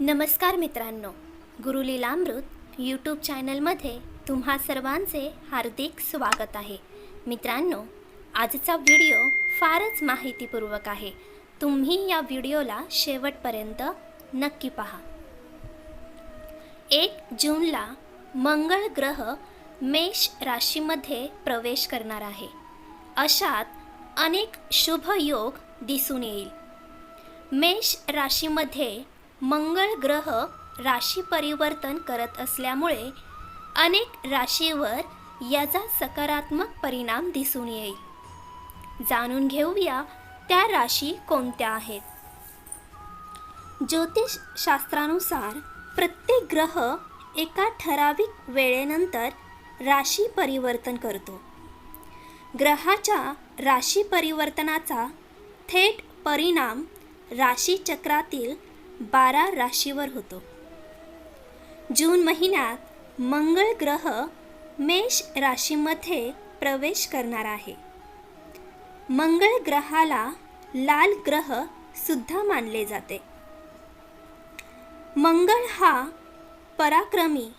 नमस्कार मित्रांनो गुरुलीलामृत यूट्यूब चॅनलमध्ये तुम्हा सर्वांचे हार्दिक स्वागत आहे. मित्रांनो आजचा व्हिडिओ फारच माहितीपूर्वक आहे. तुम्ही या व्हिडिओला शेवटपर्यंत नक्की पहा. एक जूनला मंगळ ग्रह मेष राशीमध्ये प्रवेश करणार आहे. अशात अनेक शुभ योग दिसून येईल. मेष राशीमध्ये मंगळ ग्रह राशी परिवर्तन करत असल्यामुळे अनेक राशीवर याचा सकारात्मक परिणाम दिसून येईल. जाणून घेऊया त्या राशी कोणत्या आहेत. ज्योतिषशास्त्रानुसार प्रत्येक ग्रह एका ठराविक वेळेनंतर राशी परिवर्तन करतो. ग्रहाच्या राशी परिवर्तनाचा थेट परिणाम राशीचक्रातील बारा राशीवर होतो. जून महिन्यात मंगळ ग्रह मेष राशीमध्ये प्रवेश करणार आहे. मंगळ ग्रहाला लाल ग्रह सुद्धा मानले जाते. मंगळ हा पराक्रमी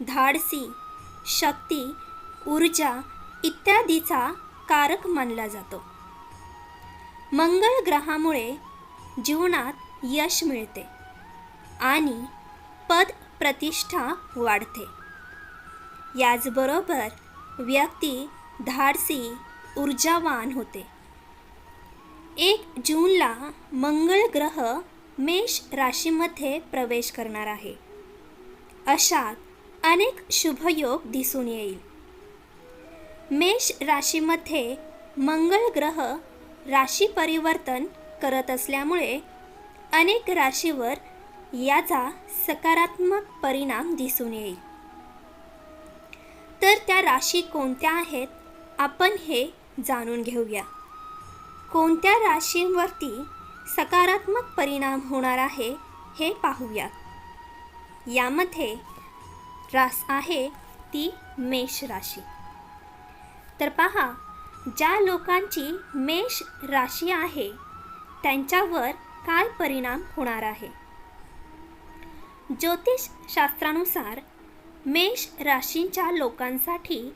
धाडसी शक्ती ऊर्जा इत्यादीचा कारक मानला जातो. मंगळ ग्रहामुळे जीवनात यश मिळते आणि पद प्रतिष्ठा वाढते. याचबरोबर व्यक्ती धाडसी ऊर्जावान होते. एक जूनला मंगळ ग्रह मेष राशीमध्ये प्रवेश करणार आहे. अशात अनेक शुभयोग दिसून येईल. मेष राशीमध्ये मंगळ ग्रह राशी परिवर्तन करत असल्यामुळे अनेक राशीवर याचा सकारात्मक परिणाम दिसून येईल. तर त्या राशी कोणत्या आहेत? आपण हे जाणून घेऊया. कोणत्या राशींवरती सकारात्मक परिणाम होणार आहे हे पाहूया. यामध्ये रास आहे ती मेष राशी. तर पहा ज्या लोकांची मेष राशी आहे त्यांच्यावर काय परिणाम होणार आहे? ज्योतिषशास्त्रानुसार मेष राशींच्या लोकांसाठी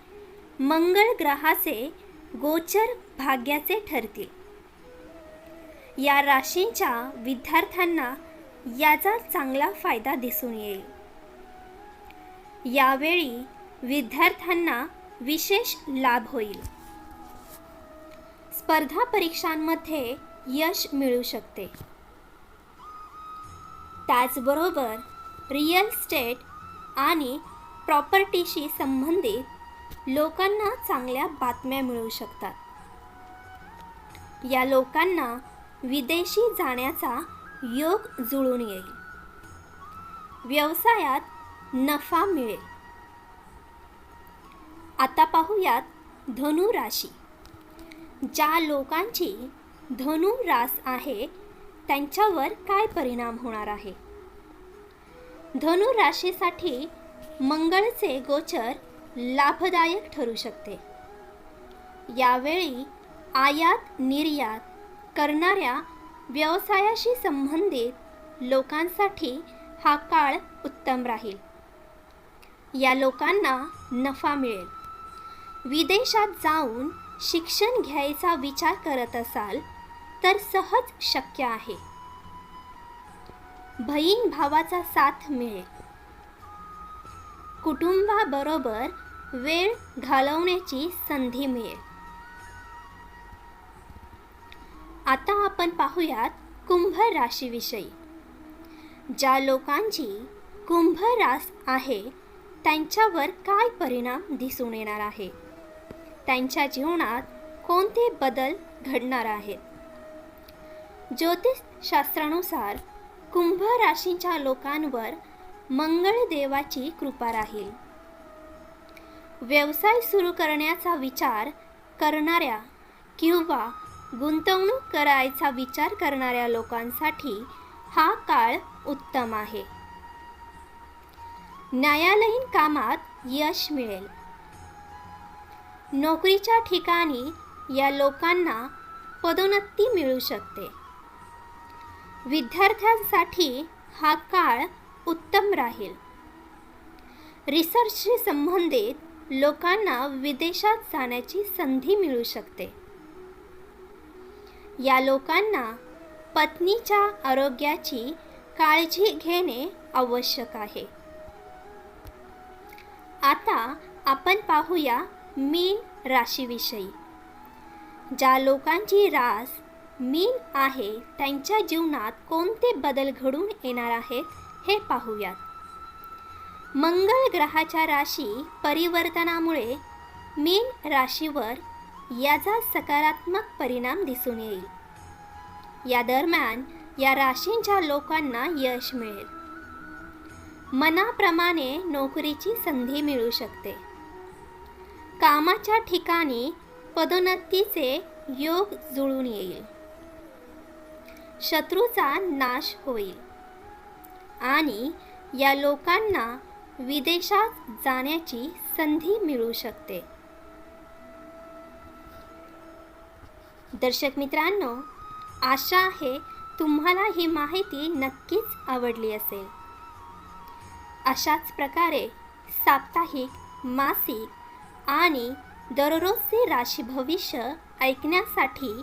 मंगळ ग्रहाचे गोचर भाग्याचे ठरतील. या राशींच्या विद्यार्थ्यांना याचा चांगला फायदा दिसून येईल. यावेळी विद्यार्थ्यांना विशेष लाभ होईल. स्पर्धा परीक्षांमध्ये यश मिळू शकते. त्याचबरोबर रिअल स्टेट आणि प्रॉपर्टीशी संबंधित लोकांना चांगल्या बातम्या मिळू शकतात. या लोकांना विदेशी जाण्याचा योग जुळून येईल. व्यवसायात नफा मिळेल. आता पाहूयात धनु राशी. ज्या लोकांची धनु रास आहे त्यांच्यावर काय परिणाम होणार आहे? धनु राशीसाठी मंगळचे गोचर लाभदायक ठरू शकते. यावेळी आयात निर्यात करणाऱ्या व्यवसायाशी संबंधित लोकांसाठी हा काळ उत्तम राहील. या लोकांना नफा मिळेल. विदेशात जाऊन शिक्षण घ्यायचा विचार करत असाल तर सहज शक्य आहे. बहीण भावाचा साथ मिळेल. कुटुंबाबरोबर वेळ घालवण्याची संधी मिळेल. आता आपण पाहूयात कुंभ राशीविषयी. ज्या लोकांची कुंभ रास आहे त्यांच्यावर काय परिणाम दिसून येणार आहे? त्यांच्या जीवनात कोणते बदल घडणार आहेत? ज्योतिषशास्त्रानुसार कुंभ राशीच्या लोकांवर मंगळ देवाची कृपा राहील. व्यवसाय सुरू करण्याचा विचार करणाऱ्या किंवा गुंतवणूक करायचा विचार करणाऱ्या लोकांसाठी हा काळ उत्तम आहे. न्यायालयीन कामात यश मिळेल. नोकरीच्या ठिकाणी या लोकांना पदोन्नती मिळू शकते. विद्यार्थ्यांसाठी हा काळ उत्तम राहील. रिसर्चशी संबंधित लोकांना विदेशात जाण्याची संधी मिळू शकते. या लोकांना पत्नीच्या आरोग्याची काळजी घेणे आवश्यक आहे. आता आपण पाहूया मीन राशीविषयी. ज्या लोकांची रास मीन आहे त्यांच्या जीवनात कोणते बदल घडून येणार आहेत हे पाहूयात. मंगळ ग्रहाच्या राशी परिवर्तनामुळे मीन राशीवर याचा सकारात्मक परिणाम दिसून येईल. या दरम्यान या राशींच्या लोकांना यश मिळेल. मनाप्रमाणे नोकरीची संधी मिळू शकते. कामाच्या ठिकाणी पदोन्नतीचे योग जुळून येईल. शत्रूचा नाश होईल. आणि या लोकांना विदेशात जाण्याची संधी मिळू शकते. दर्शक मित्रांनो आशा आहे तुम्हाला ही माहिती नक्कीच आवडली असेल. अशाच प्रकारे साप्ताहिक मासिक आणि दररोजचे राशी भविष्य ऐकण्यासाठी